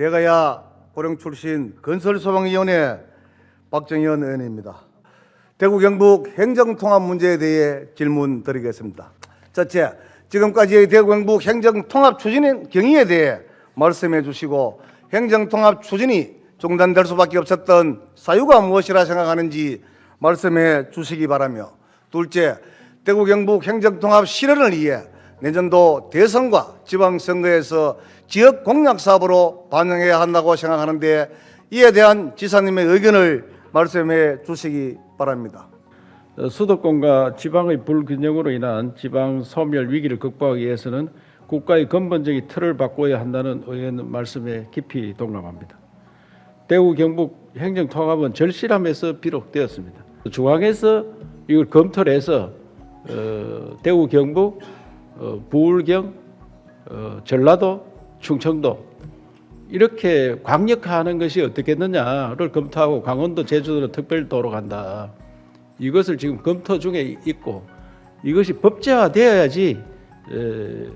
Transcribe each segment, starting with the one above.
대가야 고령 출신 건설소방위원회 박정현 의원입니다. 대구 경북 행정통합 문제에 대해 질문 드리겠습니다. 첫째, 지금까지의 대구 경북 행정통합 추진 경위에 대해 말씀해 주시고 행정통합 추진이 중단될 수밖에 없었던 사유가 무엇이라 생각하는지 말씀해 주시기 바라며 둘째, 대구 경북 행정통합 실현을 위해 내년도 대선과 지방선거에서 지역 공약 사업으로 반영해야 한다고 생각하는데 이에 대한 지사님의 의견을 말씀해 주시기 바랍니다. 어, 수도권과 지방의 불균형으로 인한 지방 소멸 위기를 극복하기 위해서는 국가의 근본적인 틀을 바꿔야 한다는 의원 말씀에 깊이 동감합니다. 대구 경북 행정 통합은 절실함에서 비롯되었습니다. 중앙에서 이걸 검토를 해서 어, 대구 경북, 어, 부울경, 어, 전라도, 충청도 이렇게 광역화하는 것이 어떻겠느냐를 검토하고 강원도, 제주도는 특별 도로 간다. 이것을 지금 검토 중에 있고 이것이 법제화되어야지 에,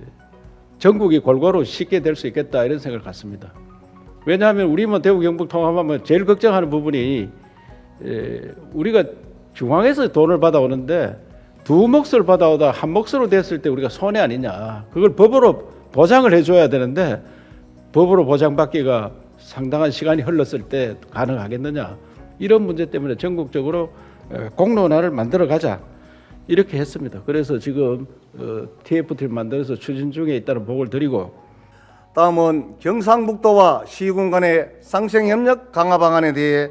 전국이 골고루 쉽게 될 수 있겠다 이런 생각을 갖습니다. 왜냐하면 우리만 대구 경북 통합하면 제일 걱정하는 부분이 에, 우리가 중앙에서 돈을 받아오는데 두 몫을 받아오다 한 몫으로 됐을 때 우리가 손해 아니냐. 그걸 법으로 보장을 해줘야 되는데 법으로 보장받기가 상당한 시간이 흘렀을 때 가능하겠느냐. 이런 문제 때문에 전국적으로 에, 공론화를 만들어 가자. 이렇게 했습니다. 그래서 지금 어, TFT를 만들어서 추진 중에 있다는 보고를 드리고 다음은 경상북도와 시군 간의 상생협력 강화 방안에 대해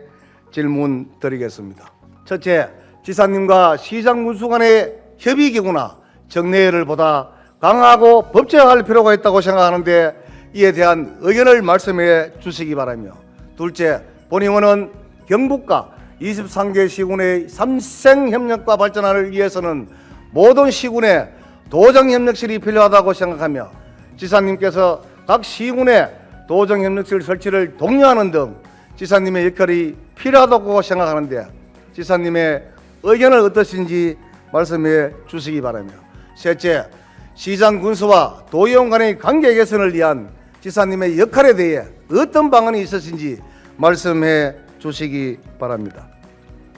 질문 드리겠습니다. 첫째, 지사님과 시장 군수 간의 협의 기구나 정례를 보다 강화하고 법제화할 필요가 있다고 생각하는데 이에 대한 의견을 말씀해 주시기 바라며 둘째, 본의원은 경북과 23개 시군의 삼생협력과 발전을 위해서는 모든 시군에 도정협력실이 필요하다고 생각하며 지사님께서 각 시군에 도정협력실 설치를 독려하는 등 지사님의 역할이 필요하다고 생각하는데 지사님의 의견을 어떠신지 말씀해 주시기 바라며 셋째, 시장 군수와 도의원 간의 관계 개선을 위한 지사님의 역할에 대해 어떤 방안이 있으신지 말씀해 주시기 바랍니다.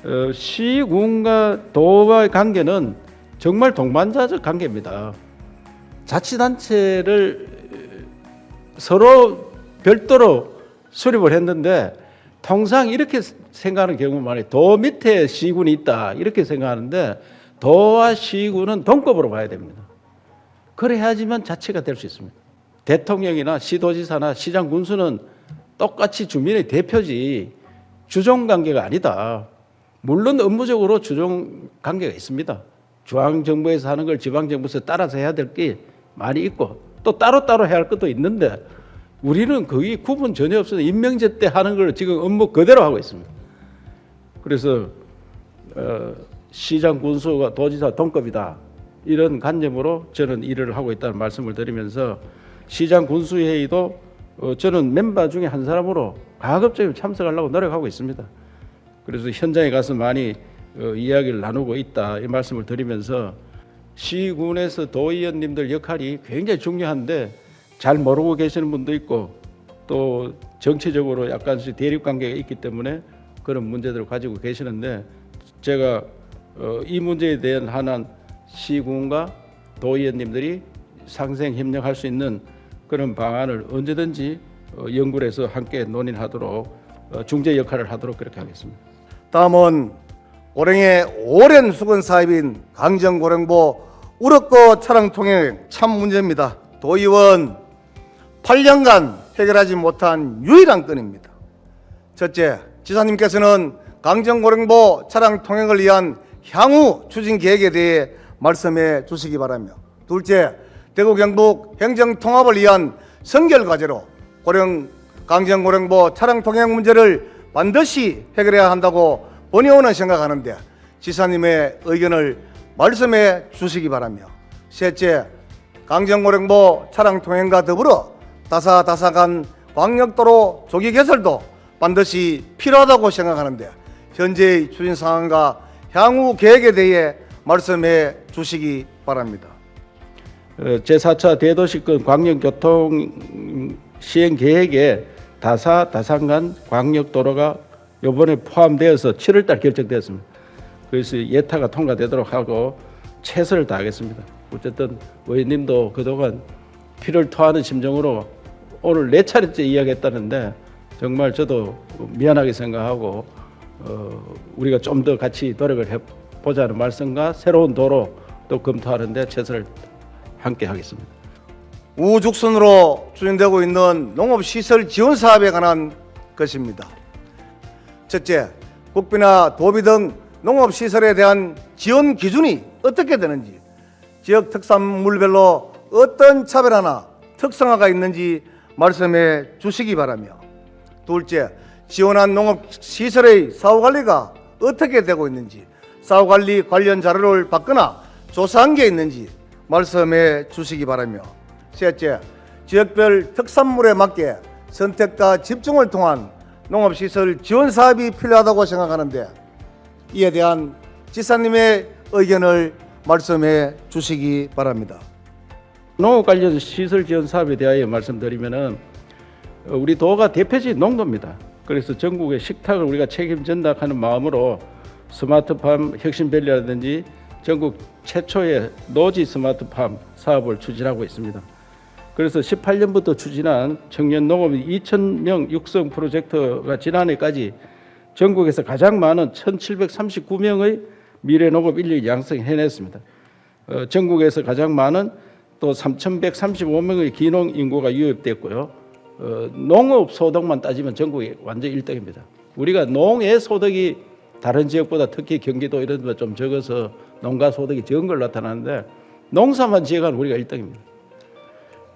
어, 시군과 도와의 관계는 정말 동반자적 관계입니다. 자치단체를 서로 별도로 수립을 했는데 통상 이렇게 생각하는 경우가 많아요. 도 밑에 시군이 있다 이렇게 생각하는데 도와 시군은 동급으로 봐야 됩니다. 그래야지만 자체가 될 수 있습니다. 대통령이나 시도지사나 시장 군수는 똑같이 주민의 대표지 주종 관계가 아니다. 물론 업무적으로 주종 관계가 있습니다. 중앙 정부에서 하는 걸 지방 정부에서 따라서 해야 될 게 많이 있고 또 따로따로 해야 할 것도 있는데 우리는 거기 구분 전혀 없어서 임명제 때 하는 걸 지금 업무 그대로 하고 있습니다. 그래서 어, 시장 군수가 도지사 동급이다 이런 관념으로 저는 일을 하고 있다는 말씀을 드리면서 시장 군수회의도 어, 저는 멤버 중에 한 사람으로 가급적이면 참석하려고 노력하고 있습니다. 그래서 현장에 가서 많이 어, 이야기를 나누고 있다 이 말씀을 드리면서 시군에서 도의원님들 역할이 굉장히 중요한데 잘 모르고 계시는 분도 있고 또 정치적으로 약간씩 대립 관계가 있기 때문에 그런 문제들을 가지고 계시는데 제가 어, 이 문제에 대한 한한 시군과 도의원님들이 상생 협력할 수 있는 그런 방안을 언제든지 어, 연구를 해서 함께 논의하도록 어, 중재 역할을 하도록 그렇게 하겠습니다. 다음은 고령의 오랜 수건 사입인 강정고령보 우럭거 차량 통행 참 문제입니다. 도의원 8년간 해결하지 못한 유일한 건입니다. 첫째, 지사님께서는 강정고령보 차량 통행을 위한 향후 추진 계획에 대해 말씀해 주시기 바라며 둘째, 대구 경북 행정 통합을 위한 선결 과제로 고령 강정 고령보 차량 통행 문제를 반드시 해결해야 한다고 본의원은 생각하는데 지사님의 의견을 말씀해 주시기 바라며 셋째, 강정 고령보 차량 통행과 더불어 다사다사간 광역도로 조기 개설도 반드시 필요하다고 생각하는데 현재의 추진 상황과 향후 계획에 대해 말씀해 주시기 바랍니다. 어, 제4차 대도시권 광역교통 시행 계획에 다사 다산간 광역도로가 이번에 포함되어서 7월달 결정되었습니다. 그래서 예타가 통과되도록 하고 최선을 다하겠습니다. 어쨌든 의원님도 그동안 피를 토하는 심정으로 오늘 네 차례째 이야기했다는데 정말 저도 미안하게 생각하고 어, 우리가 좀 더 같이 노력을 해 보자는 말씀과 새로운 도로 또 검토하는데 최선을 함께 하겠습니다. 우죽순으로 추진되고 있는 농업시설 지원 사업에 관한 것입니다. 첫째, 국비나 도비 등 농업시설에 대한 지원 기준이 어떻게 되는지, 지역 특산물별로 어떤 차별화나 특성화가 있는지 말씀해 주시기 바라며, 둘째, 지원한 농업시설의 사후관리가 어떻게 되고 있는지, 사후관리 관련 자료를 받거나 조사한 게 있는지 말씀해 주시기 바라며, 셋째, 지역별 특산물에 맞게 선택과 집중을 통한 농업시설 지원 사업이 필요하다고 생각하는데 이에 대한 지사님의 의견을 말씀해 주시기 바랍니다. 농업 관련 시설 지원 사업에 대하여 말씀드리면은 어, 우리 도가 대표적인 농도입니다. 그래서 전국의 식탁을 우리가 책임진다 하는 마음으로 스마트팜 혁신밸리라든지 전국 최초의 노지 스마트팜 사업을 추진하고 있습니다. 그래서 18년부터 추진한 청년 농업 2,000명 육성 프로젝트가 지난해까지 전국에서 가장 많은 1,739명의 미래 농업 인력 양성해냈습니다. 어, 전국에서 가장 많은 또 3,135명의 기농 인구가 유입됐고요. 어, 농업 소득만 따지면 전국이 완전 1등입니다. 우리가 농의 소득이 다른 지역보다 특히 경기도 이런 데 좀 적어서 농가 소득이 적은 걸 나타나는데 농사만 지어가는 우리가 1등입니다.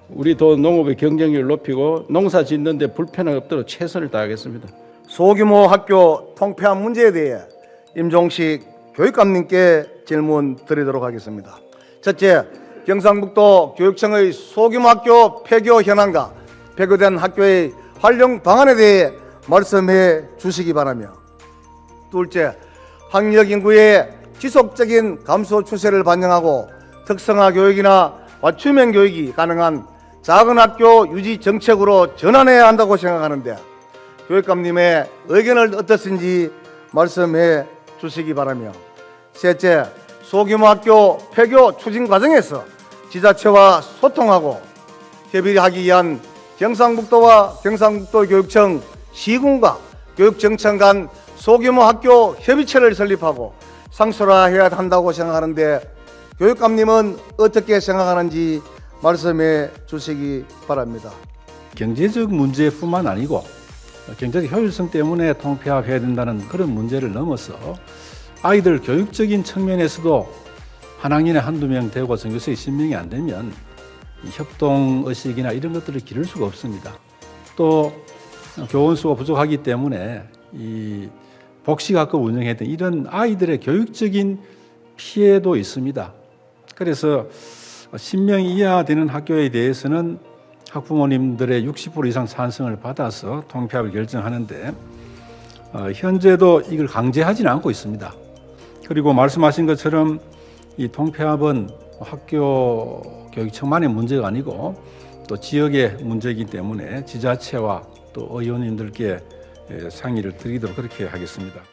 우리 도 농업의 경쟁력을 높이고 농사 짓는데 불편함 없도록 최선을 다하겠습니다. 소규모 학교 통폐합 문제에 대해 임종식 교육감님께 질문 드리도록 하겠습니다. 첫째, 경상북도 교육청의 소규모 학교 폐교 현황과 폐교된 학교의 활용 방안에 대해 말씀해 주시기 바라며 둘째, 학력 인구의 지속적인 감소 추세를 반영하고 특성화 교육이나 맞춤형 교육이 가능한 작은 학교 유지 정책으로 전환해야 한다고 생각하는데 교육감님의 의견을 어떻든지 말씀해 주시기 바라며 셋째, 소규모 학교 폐교 추진 과정에서 지자체와 소통하고 협의하기 위한 경상북도와 경상북도 교육청 시군과 교육정청 간 소규모 학교 협의체를 설립하고 상설화해야 한다고 생각하는데 교육감님은 어떻게 생각하는지 말씀해 주시기 바랍니다. 경제적 문제뿐만 아니고 경제적 효율성 때문에 통폐합해야 된다는 그런 문제를 넘어서 아이들 교육적인 측면에서도 한 학년에 한두 명 되고 전교수에 10명이 안 되면 이 협동 의식이나 이런 것들을 기를 수가 없습니다. 또 교원 수가 부족하기 때문에 이 복식학교 운영했던 이런 아이들의 교육적인 피해도 있습니다. 그래서 10명 이하 되는 학교에 대해서는 학부모님들의 60% 이상 찬성을 받아서 통폐합을 결정하는데 어, 현재도 이걸 강제하지는 않고 있습니다. 그리고 말씀하신 것처럼 이 통폐합은 학교 교육청만의 문제가 아니고 또 지역의 문제이기 때문에 지자체와 또 의원님들께 예, 상의를 드리도록 그렇게 하겠습니다.